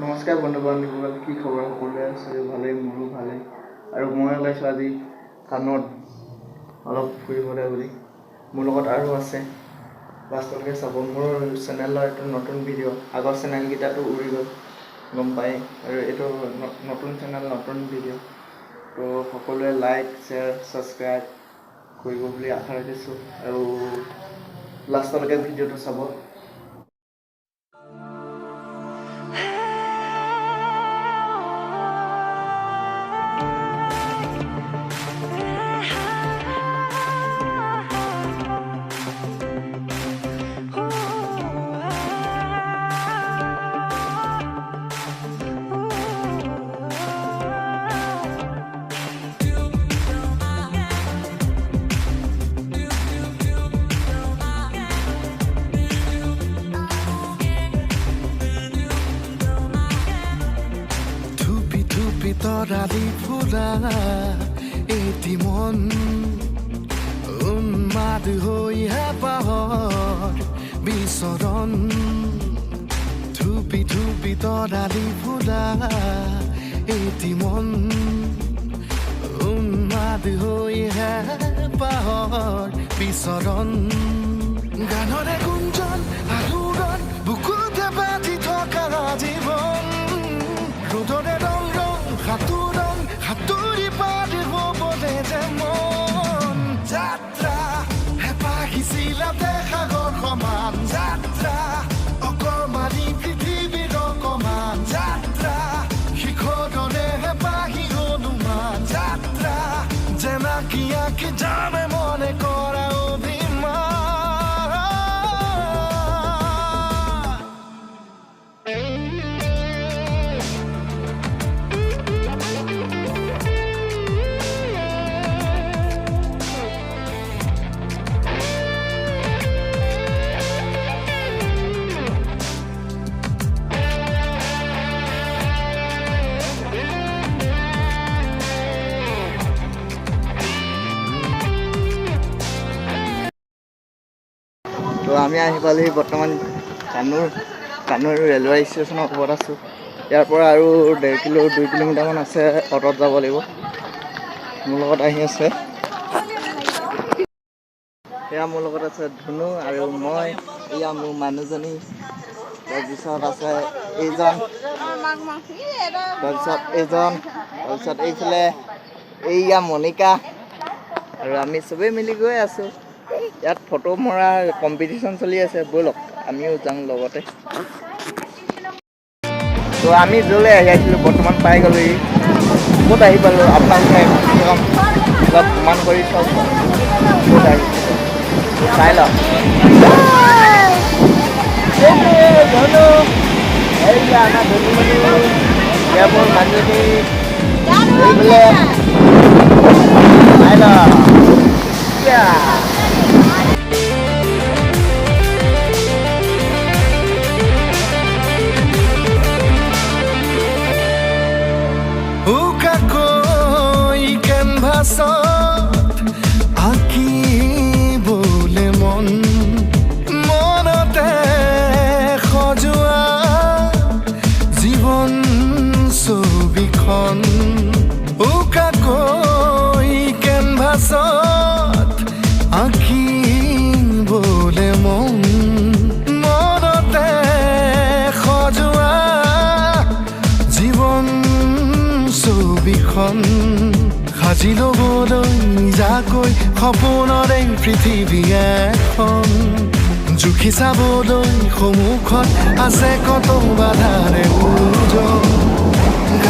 নমস্কাৰ বন্ধু বান্ধৱীসকল কি খবৰ? সকলোৱে আছে ভালেই মোৰো ভালেই। আৰু মই ওলাইছোঁ আজি কাণত অলপ ফুৰিবলৈ বুলি। মোৰ লগত আৰু আছে লাষ্টলৈকে চাব মোৰ চেনেলৰ এইটো নতুন ভিডিঅ' আগৰ চেনেলকেইটাতো উৰি গ'ল গম পায় আৰু এইটো নতুন চেনেল নতুন ভিডিঅ' তো সকলোৱে লাইক শ্বেয়াৰ ছাবস্ক্ৰাইব কৰিব বুলি আশা ৰাখিছোঁ। আৰু লাষ্টলৈকে ভিডিঅ'টো চাব। তৰালি ফুৰা এটি মন উন্মাদ হৈ হেপাহৰ বিচৰণ ধুপি ধুপি তৰালি ফুৰা এটি মন উন্মাদ হৈ হেপাহৰ বিচৰণ গানৰে গুঞ্জন তো আমি আহি পালোহি বৰ্তমান কানুৰ কানুৰ ৰেলৱে ষ্টেচনৰ ওপৰত আছোঁ। ইয়াৰ পৰা আৰু ডেৰ কিলো, দুই কিলোমিটাৰমান আছে অটত যাব লাগিব। মোৰ লগত আহি আছে। এয়া মোৰ লগত আছে ধুনু আৰু মই। এয়া মোৰ মানুহজনী। তাৰপিছত আছে এইজন। তাৰপিছত এইজন তাৰপিছত এইফালে এইয়া মণিকা আৰু আমি চবেই মিলি গৈ আছোঁ। ইয়াত ফটো মৰা কম্পিটিশ্যন চলি আছে ব'লক আমিও যাওঁ লগতে। তো আমি য'লৈ আহি আছিলোঁ বৰ্তমান পাই গ'লোহি। ক'ত আহি পালোঁ? আপোনালোকে অলপ প্ৰমাণ কৰি চাওক। ক'ত আহিছোঁ চাই লওক। এইটোৱে ধনু আমাৰ ধনুমণি এয়া মোৰ মানুহজনী চাই লওক। ছবিখন উকাকৈ কেনভাছত আঁকিবলে মন। মনতে সজোৱা জীৱন ছবিখন সাজি ল'বলৈ নিজাকৈ সপোনৰে পৃথিৱী এখন। জুখি চাবলৈ সন্মুখত আছে কত বাধাৰে ওজন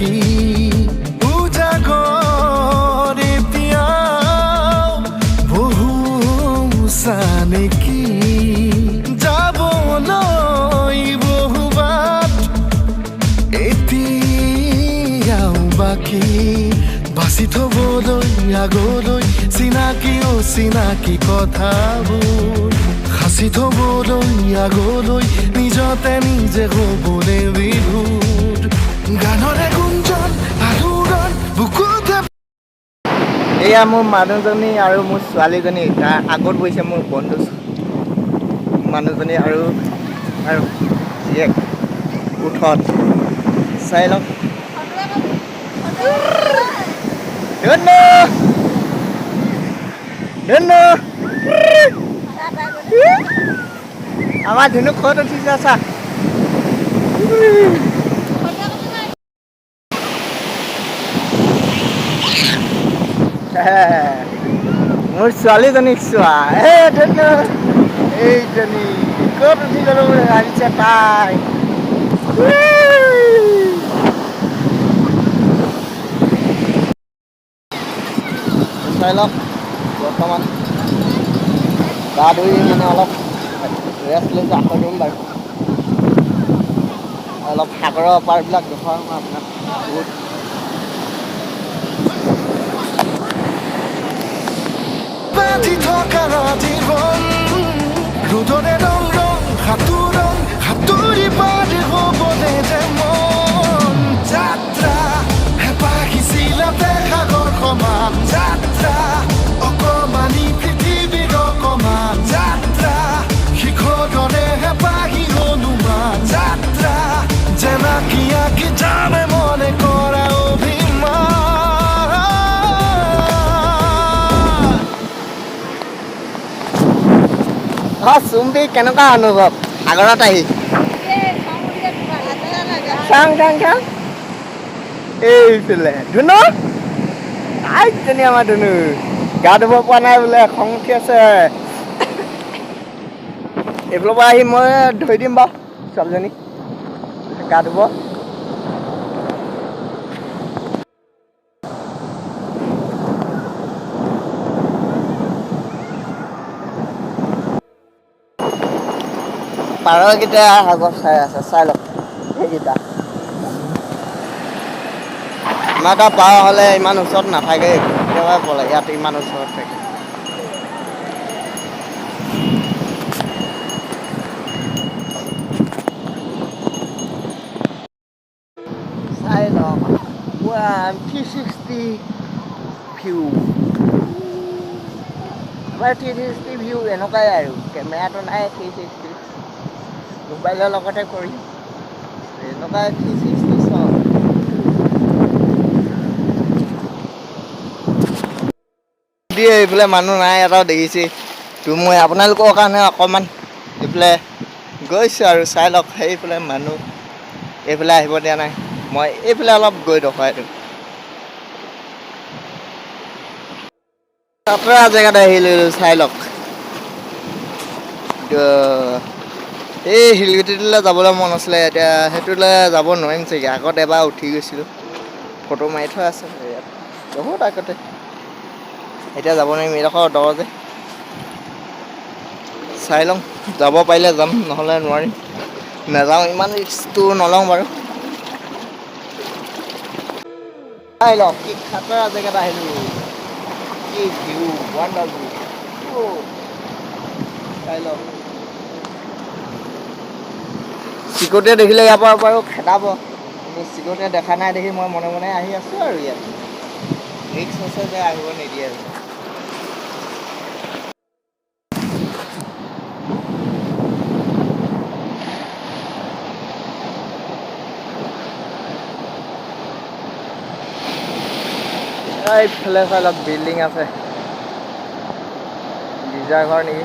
বাকী উজাগৰ এতিয়াও বহু নেকি যাবলৈ বহুবাট এতিয়াও বাকী। বাচি থবলৈ আগলৈ, চিনাকি অচিনাকি কথাবোৰ। সাঁচি থবলৈ আগলৈ, নিজতে নিজে হ'বলৈ বিভুৰ গানৰে গুঞ্জন এয়া মোৰ মানুহজনী আৰু মোৰ ছোৱালীজনী। তাৰ আগত বহিছে মোৰ বন্ধু মানুহজনী আৰু আৰু জীয়েক উঠত। চাই লওক। ধন্য! ধন্য! আমাৰ ধুনু ক'ত উঠিছে চা মোৰ ছোৱালীজনীক চোৱা। এইজনী ক'ত উঠি গ'লো ভাবিছে তাই। চাই লওক, বৰ্তমান। গা ধুই মানে অলপ ৰেষ্ট লৈছোঁ আকৌ ধুম বাৰু অলপ সাগৰৰ পাৰবিলাক দেখুৱাম আপোনাক বহুত বাজি থকা ৰাতিবন ৰ'দৰে ৰং ৰং সাঁতোৰং সাঁতুৰি পাৰ হ'বলে যে মন যাত্ৰা হেঁপাহিছিলে সাগৰ সমান যাত্ৰা অকমানি পৃথিৱীৰ অকমান। যাত্ৰা শিখৰৰে হেঁপাহি হনুমান যাত্ৰা জেনাকি আঁকি যামে অঁ চুম্পি কেনেকুৱা অনুভৱ? সাগৰত আহি। চাং চাং চাং। এইফালে, ধুনু। আইজনী আমাৰ ধুনু। গা ধুব পৰা নাই বোলে, খং উঠি আছে। এইফালৰ পৰা আহি মই ধৰি দিম বাৰু ছোৱালীজনী গা ধুব। পাৰকেইটা আগত চাই আছে, চাই লওক, সেইকেইটা। আমাৰ এটা পাৰ হ'লে ইমান ওচৰত নাথাকে কেতিয়াবা পলে ইয়াত ইমান ওচৰত থাকে। চাই লওক, ওৱান, থ্ৰী ছিক্সটি ভিউ। আমাৰ থ্ৰী ছিক্সটি ভিউ, এনেকুৱাই আৰু, কেমেৰাটো নাই থ্ৰী ছিক্সটি। মোবাইলৰ লগতে কৰি। এনেকুৱা থ্ৰী ছিক্সটি দিয়ে এইফালে মানুহ নাই এটাও দেখিছে। তো মই আপোনালোকৰ কাৰণে অকণমান এইফালে গৈছোঁ আৰু চাই লওক সেইফালে মানুহ এইফালে আহিব দিয়া নাই। মই এইফালে অলপ গৈ দেখুৱাই দিওঁ আঁতৰা জেগাত আহিলোঁ চাই লওক। এই শিলগুটিটোলৈ যাবলৈ মন আছিলে এতিয়া সেইটোলৈ যাব নোৱাৰিম চাগে আগত এবাৰ উঠি গৈছিলোঁ। ফটো মাৰি থোৱা আছে ইয়াত বহুত আগতে। এতিয়া যাব নোৱাৰিম এইডোখৰ দ যে। চাই লওঁ যাব পাৰিলে যাম নহ'লে নোৱাৰিম। নাযাওঁ ইমান ৰিক্সটো নলওঁ বাৰু। চাই লওক কি খাতৰা জেগাত আহিলোঁ। কি ভিউ ৱাণ্ডাৰ ভিউ চাই লওক চিকটে দেখিলে ইয়াৰ পৰা বাৰু খেদাব। কিন্তু চিকটে দেখা নাই দেখি মই মনে মনে আহি আছোঁ আৰু ইয়াত। ৰিক্স আছে যে আহিব নিদিয়ে। আৰু এইফালে লওক বিল্ডিং আছে। গীৰ্জা ঘৰ নেকি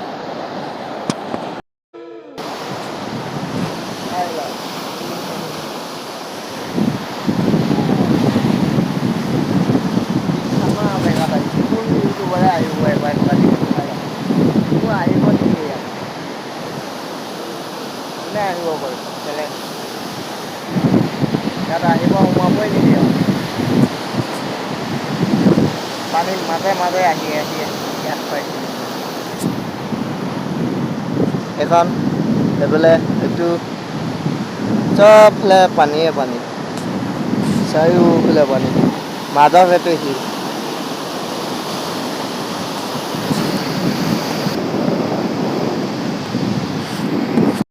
চাই লওক। আমাৰ জেগাত আহিছোঁ কোন ইউটিউবাৰে আহিব এবাৰ এনেকুৱা দেখিছোঁ চাই লওক। যোনে আহিব পাৰে বেলেগ ইয়াত আহিব সোমাবই নিদিয়ে আৰু। আহি আহি ইয়াত পাইছোঁ এইখন এইফালে এইটো চবফালে পানীয়ে পানী চাৰিওফালে পানী মাজত সেইটো